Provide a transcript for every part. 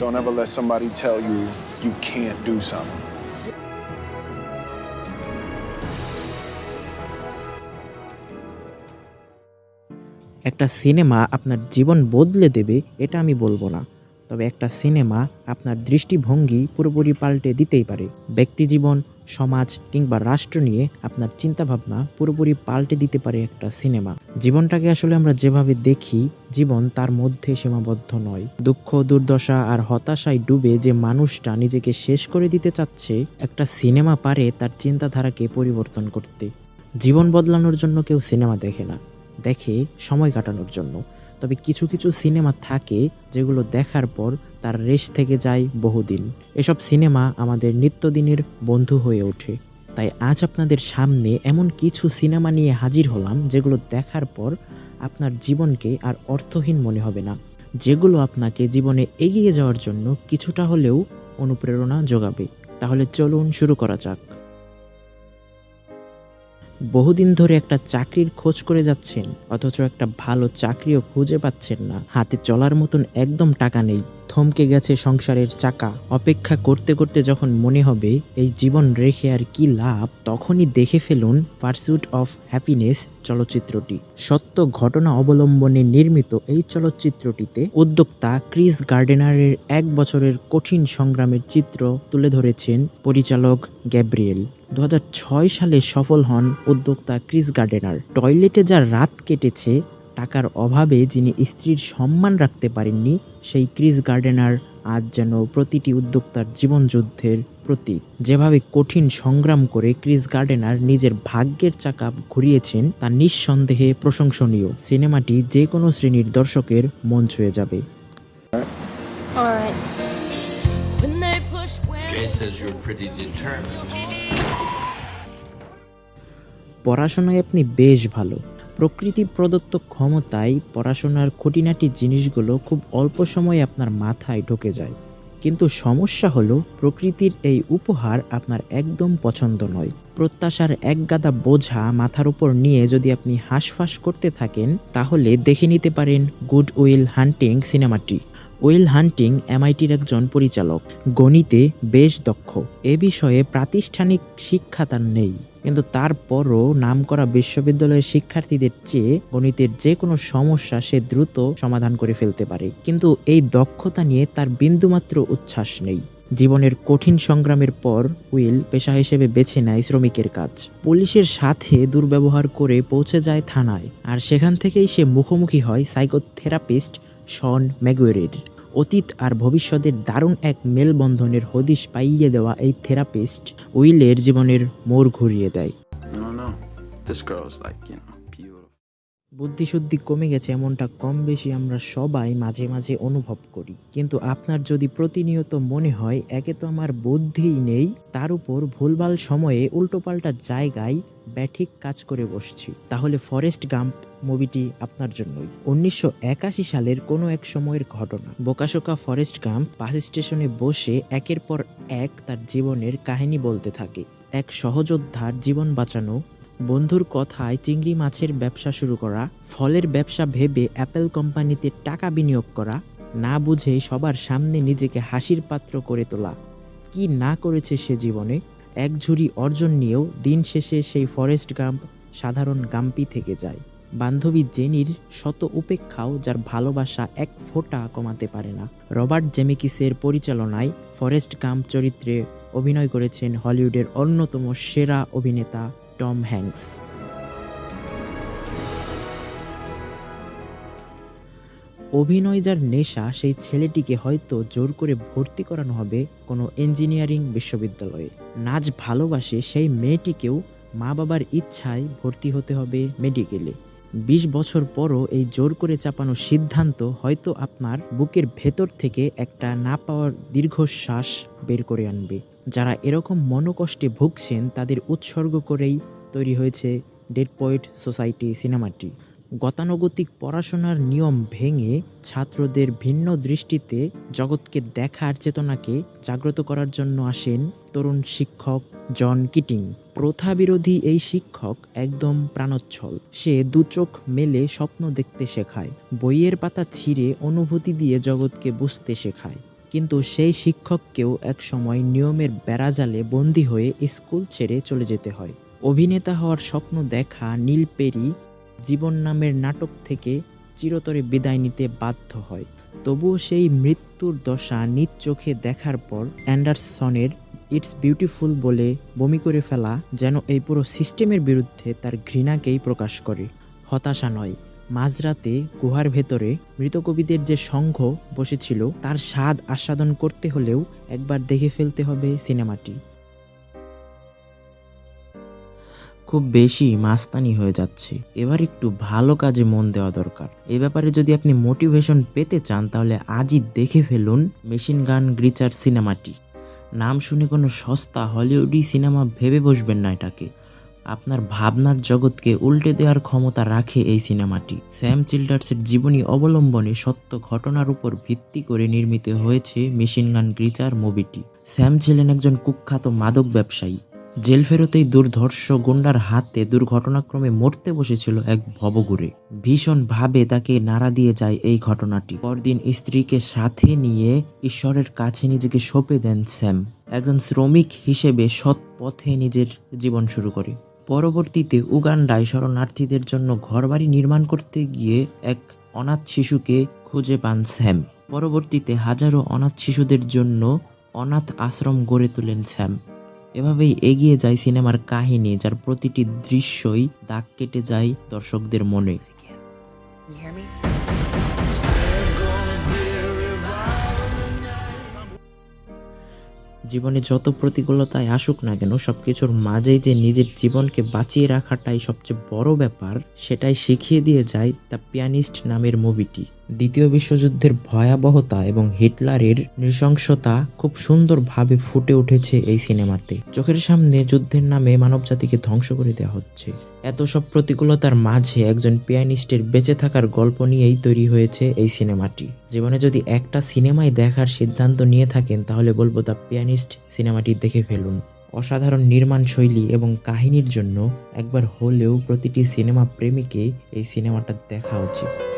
Don't ever let somebody tell you you can't do something. একটা cinema আপনার জীবন বদলে দেবে এটা আমি বলব না তবে একটা সিনেমা আপনার দৃষ্টিভঙ্গি পুরোপুরি পাল্টে দিতেই পারে। ব্যক্তি জীবন সমাজ কিংবা রাষ্ট্র নিয়ে আপনার চিন্তাভাবনা পুরোপুরি পাল্টে দিতে পারে একটা সিনেমা। জীবনটাকে আসলে আমরা যেভাবে দেখি, জীবন তার মধ্যে সীমাবদ্ধ নয়। দুঃখ, দুর্দশা আর হতাশায় ডুবে যে মানুষটা নিজেকে শেষ করে দিতে চাচ্ছে, একটা সিনেমা পারে তার চিন্তাধারাকে পরিবর্তন করতে। জীবন বদলানোর জন্য কেউ সিনেমা দেখে না। দেখে সময় কাটানোর জন্য। তবে কিছু কিছু সিনেমা থাকে যেগুলো দেখার পর তার রেশ থেকে যায় বহুদিন। এসব সিনেমা আমাদের নিত্যদিনের বন্ধু হয়ে ওঠে। তাই আজ আপনাদের সামনে এমন কিছু সিনেমা নিয়ে হাজির হলাম যেগুলো দেখার পর আপনার জীবনকে আর অর্থহীন মনে হবে না। যেগুলো আপনাকে জীবনে এগিয়ে যাওয়ার জন্য কিছুটা হলেও অনুপ্রেরণা যোগাবে। তাহলে চলুন শুরু করা যাক। বহুদিন ধরে একটা চাকরির খোঁজ করে যাচ্ছেন, অথচ একটা ভালো চাকরিও খুঁজে পাচ্ছেন না। হাতে চলার মতন একদম টাকা নেই। থমকে গেছে সংসারের চাকা। অপেক্ষা করতে করতে যখন মনে হবে এই জীবন রেখে আর কি লাভ, তখনই দেখে ফেলুন পারসুট অফ হ্যাপিনেস চলচ্চিত্রটি। সত্য ঘটনা অবলম্বনে নির্মিত এই চলচ্চিত্রটিতে উদ্যোক্তা ক্রিস গার্ডেনারের এক বছরের কঠিন সংগ্রামের চিত্র তুলে ধরেছেন পরিচালক গ্যাব্রিয়েল। দু হাজার ছয় সালে সফল হন উদ্যোক্তা ক্রিস গার্ডেনার। টয়লেটে যা রাত কেটেছে টাকার অভাবে যিনি স্ত্রীর সম্মান রাখতে পারেননি সেই ক্রিস গার্ডেনার আজ যেন প্রতিটি উদ্যোক্তার জীবনযুদ্ধের প্রতীক। যেভাবে কঠিন সংগ্রাম করে ক্রিস গার্ডেনার নিজের ভাগ্যের চাকা ঘুরিয়েছেন তা নিঃসন্দেহে প্রশংসনীয়। সিনেমাটি যে কোনো শ্রেণির দর্শকের মন ছুঁয়ে যাবে. পড়াশোনায় আপনি বেশ ভালো। প্রকৃতি প্রদত্ত ক্ষমতায় পড়াশোনার খুঁটিনাটি জিনিসগুলো খুব অল্প সময়ে আপনার মাথায় ঢুকে যায়। কিন্তু সমস্যা হলো, প্রকৃতির এই উপহার আপনার একদম পছন্দ নয়। প্রত্যাশার একগাদা বোঝা মাথার উপর নিয়ে যদি আপনি হাঁসফাঁস করতে থাকেন, তাহলে দেখে নিতে পারেন গুড উইল হান্টিং সিনেমাটি। উইল হান্টিং এমআইটির একজন পরিচালক। গণিতে বেশ দক্ষ। এ বিষয়ে প্রাতিষ্ঠানিক শিক্ষা তার নেই। কিন্তু তারপরও নাম করা বিশ্ববিদ্যালয়ের শিক্ষার্থীদের চেয়ে গণিতের যে কোনো সমস্যা সে দ্রুত সমাধান করে ফেলতে পারে। কিন্তু এই দক্ষতা নিয়ে তার বিন্দুমাত্র উচ্ছ্বাস নেই। জীবনের কঠিন সংগ্রামের পর উইল পেশা হিসেবে বেছে নেয় শ্রমিকের কাজ। পুলিশের সাথে দুর্ব্যবহার করে পৌঁছে যায় থানায়, আর সেখান থেকেই সে মুখোমুখি হয় সাইকোথেরাপিস্ট শন ম্যাগুয়ারের। অতীত আর ভবিষ্যতের দারুণ এক মেলবন্ধনের হদিশ পাইয়ে দেওয়া এই থেরাপিস্ট উইলের জীবনের মোড় ঘুরিয়ে দেয়। বুদ্ধিশুদ্ধি কমে গেছে, এমনটা কম বেশি আমরা সবাই মাঝে মাঝে অনুভব করি। কিন্তু আপনার যদি প্রতিনিয়ত মনে হয়, একে তো আমার বুদ্ধিই নেই, তার উপর ভুলভাল সময়ে উল্টোপাল্টা জায়গায় ব্যাঠিক কাজ করে বসছি। তাহলে ফরেস্ট গাম্প মুভিটি আপনার জন্যই। উনিশশো একাশি সালের কোনো এক সময়ের ঘটনা। বোকাশোকা ফরেস্ট গাম্প বাস স্টেশনে বসে একের পর এক তার জীবনের কাহিনী বলতে থাকে। এক সহযোদ্ধার জীবন বাঁচানো বন্ধুর কথায় চিংড়ি মাছের ব্যবসা শুরু করা, ফলের ব্যবসা ভেবে অ্যাপেল কোম্পানিতে টাকা বিনিয়োগ করা, না বুঝে সবার সামনে নিজেকে হাসির পাত্র করে তোলা। কি না করেছে সে জীবনে? এক ঝুড়ি অর্জন নিয়েও দিন শেষে সেই ফরেস্ট গাম্প সাধারণ গাম্পি থেকে যায়। বান্ধবী জেনির শত উপেক্ষাও যার ভালোবাসা এক ফোঁটা কমাতে পারে না। রবার্ট জেমিকিসের পরিচালনায় ফরেস্ট গাম্প চরিত্রে অভিনয় করেছেন হলিউডের অন্যতম সেরা অভিনেতা টম হ্যাঙ্কস। অভিনয় যার নেশা, সেই ছেলেটিকে হয়তো জোর করে ভর্তি করানো হবে কোনো ইঞ্জিনিয়ারিং বিশ্ববিদ্যালয়ে। নাচ ভালোবাসে সেই মেয়েটিকেও মা বাবার ইচ্ছায় ভর্তি হতে হবে মেডিকেলে। বিশ বছর পরও এই জোর করে চাপানো সিদ্ধান্ত হয়তো আপনার বুকের ভেতর থেকে একটা না পাওয়ার দীর্ঘশ্বাস বের করে আনবে। যারা এরকম মনোকষ্টে ভুগছেন, তাদের উৎসর্গ করেই তৈরি হয়েছে ডেড পয়েট সোসাইটি সিনেমাটি। গতানুগতিক পড়াশোনার নিয়ম ভেঙে ছাত্রদের ভিন্ন দৃষ্টিতে জগৎকে দেখার চেতনাকে জাগ্রত করার জন্য আসেন তরুণ শিক্ষক জন কিটিং। প্রথা বিরোধী এই শিক্ষক একদম প্রাণোচ্ছল। সে দু চোখ মেলে স্বপ্ন দেখতে শেখায়, বইয়ের পাতা ছিঁড়ে অনুভূতি দিয়ে জগৎকে বুঝতে শেখায়। কিন্তু সেই শিক্ষককেও একসময় নিয়মের বেড়াজালে বন্দী হয়ে স্কুল ছেড়ে চলে যেতে হয়। অভিনেতা হওয়ার স্বপ্ন দেখা নীল পেরি জীবন নামের নাটক থেকে চিরতরে বিদায় নিতে বাধ্য হয়। তবুও সেই মৃত্যুর দশা নিজ চোখে দেখার পর অ্যান্ডারসনের ইটস বিউটিফুল বলে বমি করে ফেলা যেন এই পুরো সিস্টেমের বিরুদ্ধে তার ঘৃণাকেই প্রকাশ করে। হতাশা নয়, মাঝরাতে গুহার ভেতরে মৃত কবিদের যে সংঘ বসেছিল, তার স্বাদ আস্বাদন করতে হলেও একবার দেখে ফেলতে হবে সিনেমাটি। খুব বেশি মাস্তানি হয়ে যাচ্ছে। এবার একটু ভালো কাজে মন দেওয়া দরকার। এ ব্যাপারে যদি আপনি মোটিভেশন পেতে চান, তাহলে আজই দেখে ফেলুন মেশিন গান গ্রিচার সিনেমাটি। নাম শুনে কোনো সস্তা হলিউডি সিনেমা ভেবে বসবেন না এটাকে। আপনার ভাবনার জগৎকে উল্টে দেওয়ার ক্ষমতা রাখে এই সিনেমাটি। স্যাম চিল্ডার্সের জীবনী অবলম্বনে সত্য ঘটনার উপর ভিত্তি করে নির্মিত হয়েছে মেশিন গান গ্রিচার মুভিটি। স্যাম ছিলেন একজন কুখ্যাত মাদক ব্যবসায়ী। জেল ফেরতেই দুর্ধর্ষ গুন্ডার হাতে দুর্ঘটনাক্রমে মরতে বসেছিল এক ভবঘুরে। ভীষণভাবে তাকে নাড়া দিয়ে যায় এই ঘটনাটি। পরদিন স্ত্রীকে সাথে নিয়ে ঈশ্বরের কাছে নিজেকে সঁপে দেন স্যাম। একজন শ্রমিক হিসেবে সৎ পথে নিজের জীবন শুরু করে। পরবর্তীতে উগান্ডায় শরণার্থীদের জন্য ঘরবাড়ি নির্মাণ করতে গিয়ে এক অনাথ শিশুকে খুঁজে পান স্যাম। পরবর্তীতে হাজারো অনাথ শিশুদের জন্য অনাথ আশ্রম গড়ে তোলেন স্যাম। এভাবেই এগিয়ে যায় সিনেমার কাহিনী, যার প্রতিটি দৃশ্যই দাগ কেটে যায় দর্শকদের মনে? জীবনে যত প্রতিকূলতায় আসুক না কেন, সবকিছুর মাঝেই যে নিজের জীবনকে বাঁচিয়ে রাখাটাই সবচেয়ে বড় ব্যাপার, সেটাই শিখিয়ে দিয়ে যায় দ্য পিয়ানিস্ট নামের মুভিটি দ্বিতীয় বিশ্বযুদ্ধের ভয়াবহতা এবং হিটলারের নৃশংসতা খুব সুন্দরভাবে ফুটে উঠেছে এই সিনেমাতে। চোখের সামনে যুদ্ধের নামে মানবজাতিকে ধ্বংস করে দেওয়া হচ্ছে। এত সব প্রতিকূলতার মাঝে একজন পিয়ানিস্টের বেঁচে থাকার গল্প নিয়েই তৈরি হয়েছে এই সিনেমাটি। জীবনে যদি একটা সিনেমায় দেখার সিদ্ধান্ত নিয়ে থাকেন, তাহলে বলব দ্য পিয়ানিস্ট সিনেমাটি দেখে ফেলুন। অসাধারণ নির্মাণ শৈলী এবং কাহিনীর জন্য একবার হলেও প্রতিটি সিনেমা প্রেমীকে এই সিনেমাটা দেখা উচিত।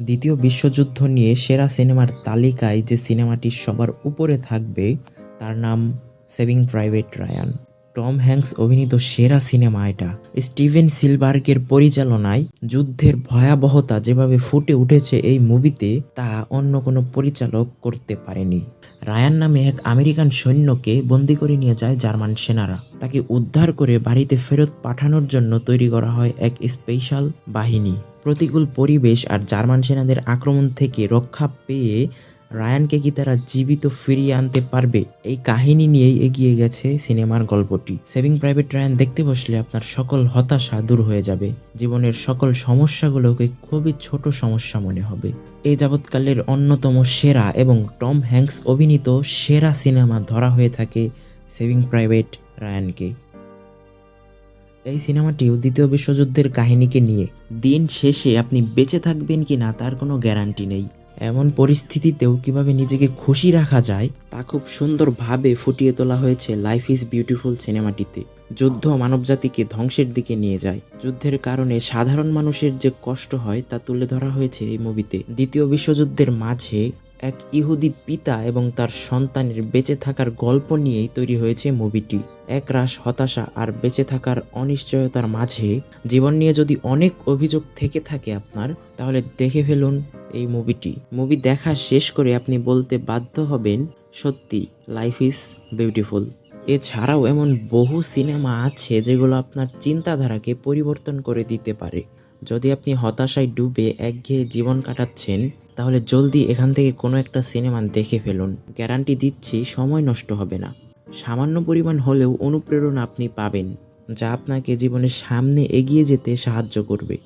দ্বিতীয় বিশ্বযুদ্ধ নিয়ে সেরা সিনেমার তালিকায় যে সিনেমাটি সবার উপরে থাকবে, তার নাম saving private Ryan Tom Hanks অভিনীত সেরা সিনেমা এটা। স্টিভেন সিলবার্গের পরিচালনায় যুদ্ধের ভয়াবহতা যেভাবে ফুটে উঠেছে এই মুভিতে, তা অন্য কোনো পরিচালক করতে পারেনি। রায়ান নামে এক আমেরিকান সৈন্যকে বন্দি করে নিয়ে যায় জার্মান সেনারা। তাকে উদ্ধার করে বাড়িতে ফেরত পাঠানোর জন্য তৈরি করা হয় এক স্পেশাল বাহিনী। প্রতিকূল পরিবেশ আর জার্মান সেনাদের আক্রমণ থেকে রক্ষা পেয়ে রায়ানকে কি তারা জীবিত ফিরিয়ে আনতে পারবে? এই কাহিনী নিয়েই এগিয়ে গেছে সিনেমার গল্পটি। সেভিং প্রাইভেট রায়ান দেখতে বসলে আপনার সকল হতাশা দূর হয়ে যাবে। জীবনের সকল সমস্যাগুলোকে খুবই ছোট সমস্যা মনে হবে। এই যাবৎকালের অন্যতম সেরা এবং টম হ্যাঙ্কস অভিনীত সেরা সিনেমা ধরা হয়ে থাকে সেভিং প্রাইভেট রায়ানকে এই সিনেমাটিও দ্বিতীয় বিশ্বযুদ্ধের কাহিনীকে নিয়ে। দিন শেষে আপনি বেঁচে থাকবেন কি না তার কোনো গ্যারান্টি নেই। এমন পরিস্থিতিতেও কীভাবে নিজেকে খুশি রাখা যায়, তা খুব সুন্দরভাবে ফুটিয়ে তোলা হয়েছে লাইফ ইজ বিউটিফুল সিনেমাটিতে। যুদ্ধ মানবজাতিকে ধ্বংসের দিকে নিয়ে যায়। যুদ্ধের কারণে সাধারণ মানুষের যে কষ্ট হয়, তা তুলে ধরা হয়েছে এই মুভিতে দ্বিতীয় বিশ্বযুদ্ধের মাঝে এক ইহুদি পিতা এবং তার সন্তানের বেঁচে থাকার গল্প নিয়েই তৈরি হয়েছে মুভিটি। এক রাশ হতাশা আর বেঁচে থাকার অনিশ্চয়তার মাঝে জীবন নিয়ে যদি অনেক অভিযোগ থেকে থাকে আপনার, তাহলে দেখে ফেলুন এই মুভিটি। মুভি দেখা শেষ করে আপনি বলতে বাধ্য হবেন, সত্যি লাইফ ইজ বিউটিফুল এছাড়াও এমন বহু সিনেমা আছে যেগুলো আপনার চিন্তাধারাকে পরিবর্তন করে দিতে পারে। যদি আপনি হতাশায় ডুবে একঘেয়ে জীবন কাটাচ্ছেন তাহলে জলদি এখান থেকে কোনো একটা সিনেমা দেখে ফেলুন। গ্যারান্টি দিচ্ছি, সময় নষ্ট হবে না। সামান্য পরিমাণ হলেও অনুপ্রেরণা আপনি পাবেন, যা আপনাকে জীবনের সামনে এগিয়ে যেতে সাহায্য করবে।